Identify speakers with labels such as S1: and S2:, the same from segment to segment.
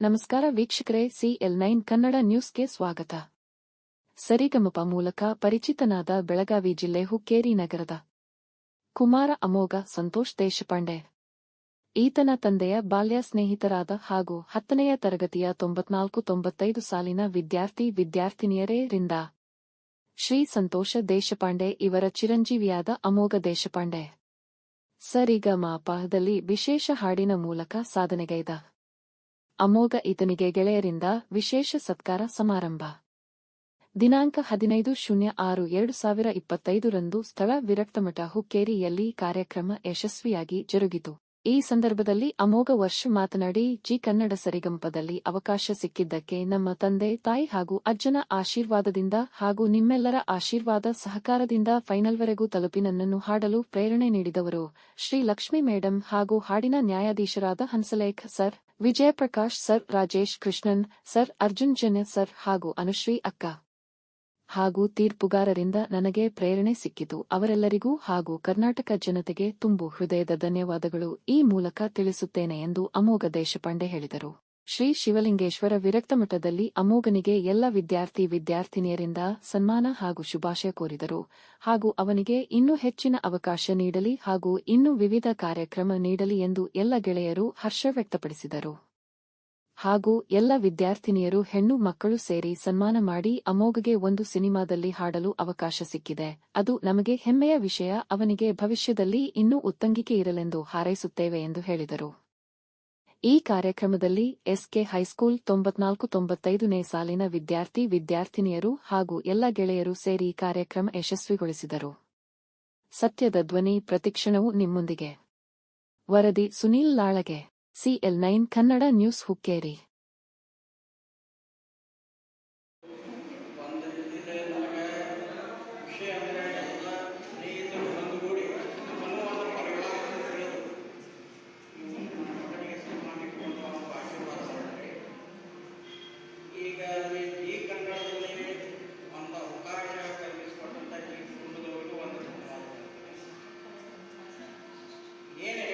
S1: ನಮಸ್ಕಾರ ವೀಕ್ಷಕರೇ CL nine Kannada ನ್ಯೂಸ್ಗೆ ಸ್ವಾಗತ. ಸರಿಗಮಪ ಮೂಲಕ ಪರಿಚಿತನಾದ ಬೆಳಗಾವಿ ಜಿಲ್ಲೆ ಹುಕ್ಕೇರಿ ನಗರದ ಕುಮಾರ ಅಮೋಘ ಸಂತೋಷ್ ದೇಶಪಾಂಡೆ. ಈತನ ತಂದೆಯ ಬಾಲ್ಯ ಸ್ನೇಹಿತರಾದ ಹಾಗೂ ಹತ್ತನೆಯ ತರಗತಿಯ ತೊಂಬತ್ನಾಲ್ಕು ತೊಂಬತ್ತೈದು ಸಾಲಿನ ವಿದ್ಯಾರ್ಥಿ ವಿದ್ಯಾರ್ಥಿನಿಯರೇ ರಿಂದ ಶ್ರೀ ಸಂತೋಷ ದೇಶಪಾಂಡೆ ಇವರ ಚಿರಂಜೀವಿಯಾದ ಅಮೋಘ ದೇಶಪಾಂಡೆ. ಸರಿಗಮಾಪದಲ್ಲಿ ವಿಶೇಷ ಹಾಡಿನ ಮೂಲಕ ಸಾಧನೆಗೈದ ಅಮೋಘ ಈತನಿಗೆ ಗೆಳೆಯರಿಂದ ವಿಶೇಷ ಸತ್ಕಾರ ಸಮಾರಂಭ. ದಿನಾಂಕ ಹದಿನೈದು ಶೂನ್ಯ ಆರು ಎರಡು ಸಾವಿರ ಇಪ್ಪತ್ತೈದರಂದು ಸ್ಥಳ ವಿರಕ್ತಮಠ ಹುಕ್ಕೇರಿಯಲ್ಲಿ ಕಾರ್ಯಕ್ರಮ ಯಶಸ್ವಿಯಾಗಿ ಜರುಗಿತು. ಈ ಸಂದರ್ಭದಲ್ಲಿ ಅಮೋಘ ವರ್ಷ ಮಾತನಾಡಿ, ಜಿ ಕನ್ನಡ ಸರಿಗಂಪದಲ್ಲಿ ಅವಕಾಶ ಸಿಕ್ಕಿದ್ದಕ್ಕೆ ನಮ್ಮ ತಂದೆ, ತಾಯಿ ಹಾಗೂ ಅಜ್ಜನ ಆಶೀರ್ವಾದದಿಂದ ಹಾಗೂ ನಿಮ್ಮೆಲ್ಲರ ಆಶೀರ್ವಾದ ಸಹಕಾರದಿಂದ ಫೈನಲ್ವರೆಗೂ ತಲುಪಿ ನನ್ನನ್ನು ಹಾಡಲು ಪ್ರೇರಣೆ ನೀಡಿದವರು ಶ್ರೀ ಲಕ್ಷ್ಮಿ ಮೇಡಂ ಹಾಗೂ ಹಾಡಿನ ನ್ಯಾಯಾಧೀಶರಾದ Hamsalekha sir Vijayaprakash, sir Rajesh Krishnan, sir Arjun Janya, sir ಹಾಗೂ ಅನುಶ್ರೀ ಅಕ್ಕ. ಹಾಗೂ ತೀರ್ಪುಗಾರರಿಂದ ನನಗೆ ಪ್ರೇರಣೆ ಸಿಕ್ಕಿತು. ಅವರೆಲ್ಲರಿಗೂ ಹಾಗೂ ಕರ್ನಾಟಕ ಜನತೆಗೆ ತುಂಬು ಹೃದಯದ ಧನ್ಯವಾದಗಳು. ಈ ಮೂಲಕ ತಿಳಿಸುತ್ತೇನೆ ಎಂದು ಅಮೋಘ ದೇಶಪಾಂಡೆ ಹೇಳಿದರು. ಶ್ರೀ ಶಿವಲಿಂಗೇಶ್ವರ ವಿರಕ್ತ ಮಠದಲ್ಲಿ ಅಮೋಘನಿಗೆ ಎಲ್ಲ ವಿದ್ಯಾರ್ಥಿ ವಿದ್ಯಾರ್ಥಿನಿಯರಿಂದ ಸನ್ಮಾನ ಹಾಗೂ ಶುಭಾಶಯ ಕೋರಿದರು ಹಾಗೂ ಅವನಿಗೆ ಇನ್ನೂ ಹೆಚ್ಚಿನ ಅವಕಾಶ ನೀಡಲಿ ಹಾಗೂ ಇನ್ನೂ ವಿವಿಧ ಕಾರ್ಯಕ್ರಮ ನೀಡಲಿ ಎಂದು ಎಲ್ಲ ಗೆಳೆಯರು ಹರ್ಷ ವ್ಯಕ್ತಪಡಿಸಿದರು. ಹಾಗೂ ಎಲ್ಲ ವಿದ್ಯಾರ್ಥಿನಿಯರು ಹೆಣ್ಣು ಮಕ್ಕಳು ಸೇರಿ ಸನ್ಮಾನ ಮಾಡಿ ಅಮೋಘಗೆ ಒಂದು ಸಿನಿಮಾದಲ್ಲಿ ಹಾಡಲು ಅವಕಾಶ ಸಿಕ್ಕಿದೆ. ಅದು ನಮಗೆ ಹೆಮ್ಮೆಯ ವಿಷಯ, ಅವನಿಗೆ ಭವಿಷ್ಯದಲ್ಲಿ ಇನ್ನೂ ಉತ್ತಂಗಿಕೆ ಇರಲೆಂದು ಹಾರೈಸುತ್ತೇವೆ ಎಂದು ಹೇಳಿದರು. ಈ ಕಾರ್ಯಕ್ರಮದಲ್ಲಿ ಎಸ್ಕೆ ಹೈಸ್ಕೂಲ್ ತೊಂಬತ್ನಾಲ್ಕು ತೊಂಬತ್ತೈದನೇ ಸಾಲಿನ ವಿದ್ಯಾರ್ಥಿ, ವಿದ್ಯಾರ್ಥಿನಿಯರು ಹಾಗೂ ಎಲ್ಲ ಗೆಳೆಯರು ಸೇರಿ ಕಾರ್ಯಕ್ರಮ ಯಶಸ್ವಿಗೊಳಿಸಿದರು. ಸತ್ಯದ ಧ್ವನಿ ಪ್ರತಿಕ್ಷಣವು ನಿಮ್ಮೊಂದಿಗೆ. ವರದಿ Sunil Lalage. CL nine Kannada news Hukkeri.
S2: ಏನು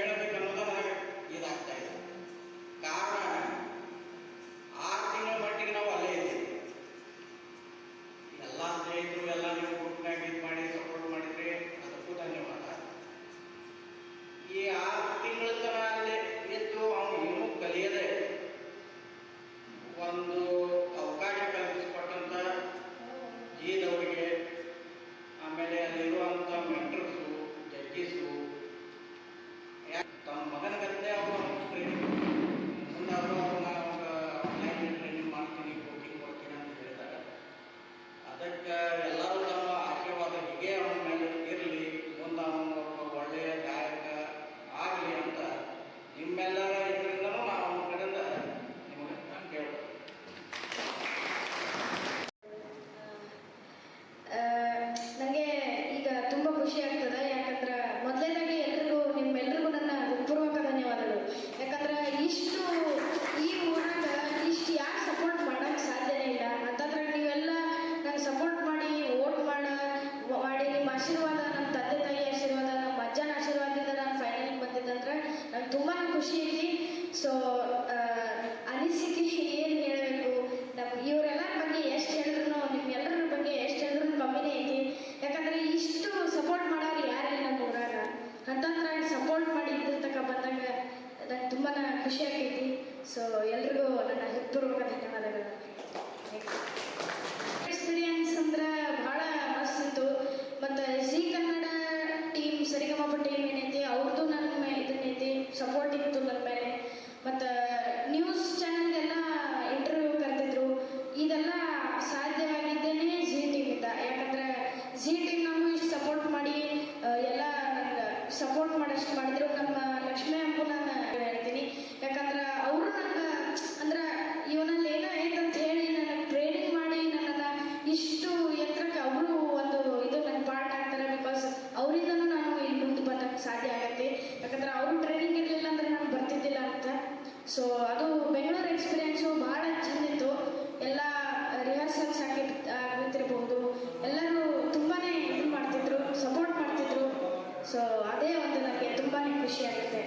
S3: share it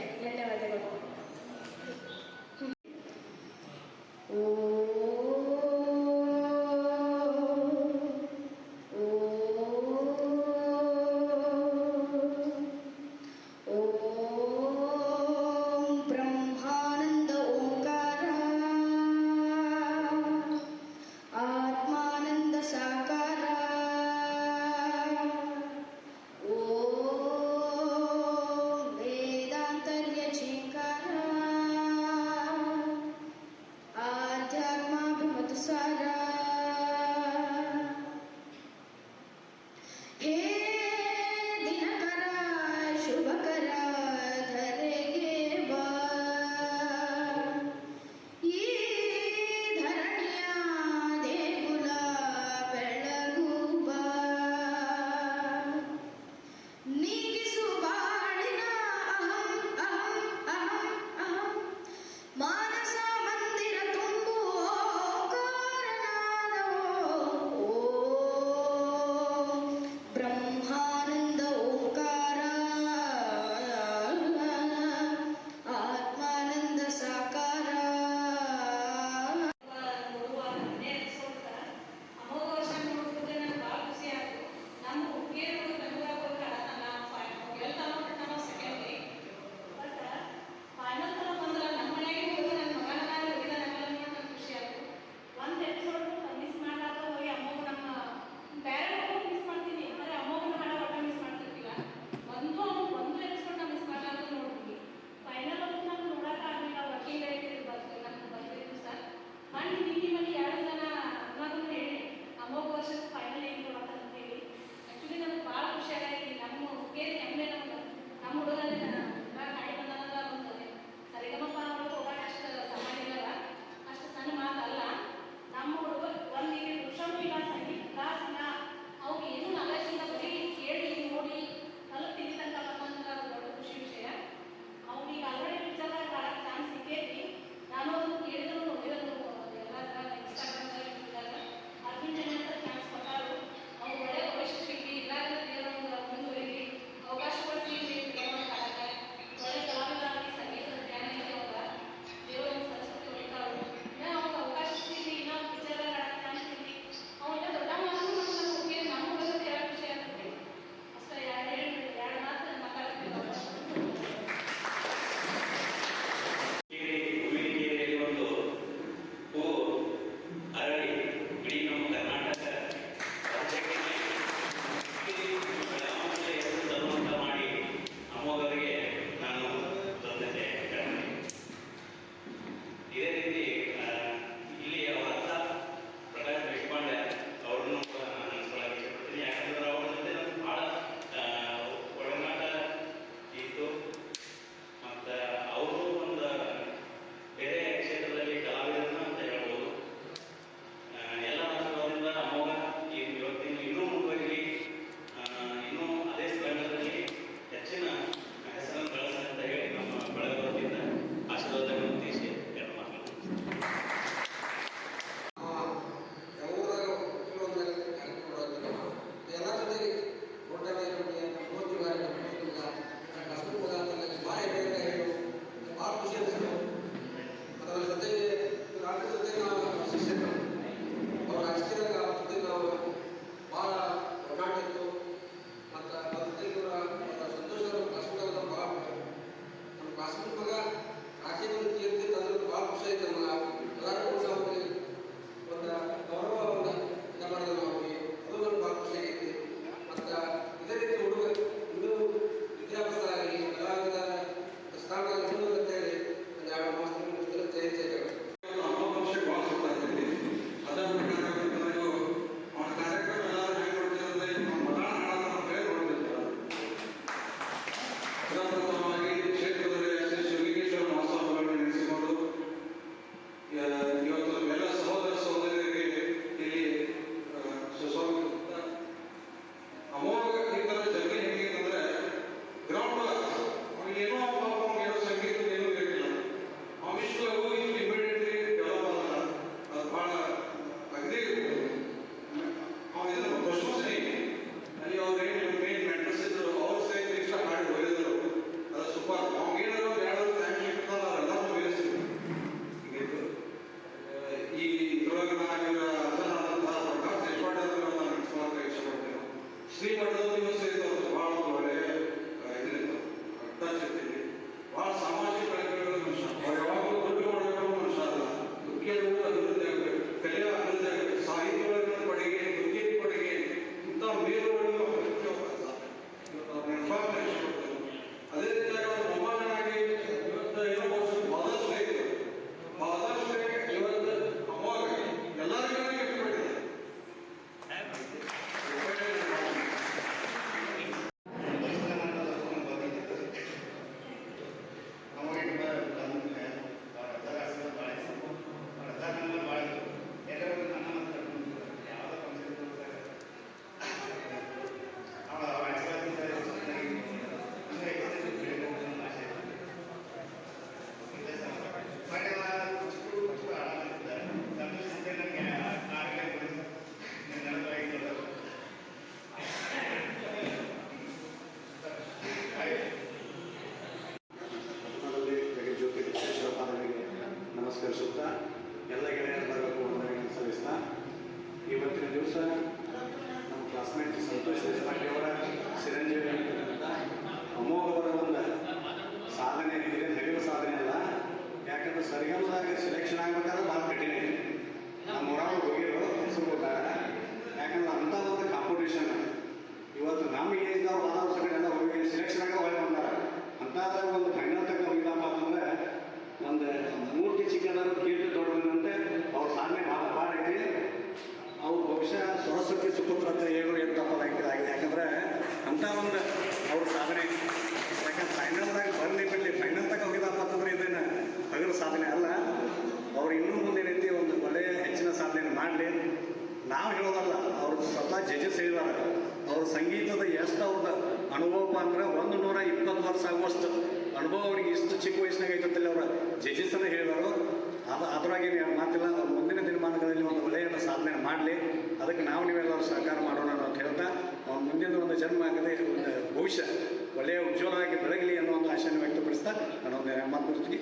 S3: não ಅಂದ್ರೆ ಒಂದು ನೂರ ಇಪ್ಪತ್ತು ವರ್ಷ ಆಗುವಷ್ಟು ಅನುಭವ ಅವ್ರಿಗೆ ಇಷ್ಟು ಚಿಕ್ಕ ವಯಸ್ಸಿನಾಗ ಐತಂತಲ್ಲಿ ಅವರ ಜಜಿಸನ ಹೇಳಿದರು. ಅದು ಅದ್ರಾಗೇನು ಮಾತಿಲ್ಲ, ಅವ್ರು ಮುಂದಿನ ದಿನಮಾನಗಳಲ್ಲಿ ಒಂದು ವಲಯದ ಸಾಧನೆ ಮಾಡಲಿ. ಅದಕ್ಕೆ ನಾವು ನೀವೆಲ್ಲರೂ ಸಹಕಾರ ಮಾಡೋಣ ಅಂತ ಹೇಳ್ತಾ, ಅವ್ನು ಮುಂದಿನ ಒಂದು ಜನ್ಮ ಆಗದೆ ಒಂದು ಭವಿಷ್ಯ ಒಳ್ಳೆಯ ಉಜ್ವಲವಾಗಿ ಬೆಳಗಲಿ ಅನ್ನೋ ಒಂದು ಆಶೆಯನ್ನು ವ್ಯಕ್ತಪಡಿಸ್ತಾ ನಾನು ಒಂದು ಮಾತು ಮುಗಿಸ್ತೀನಿ.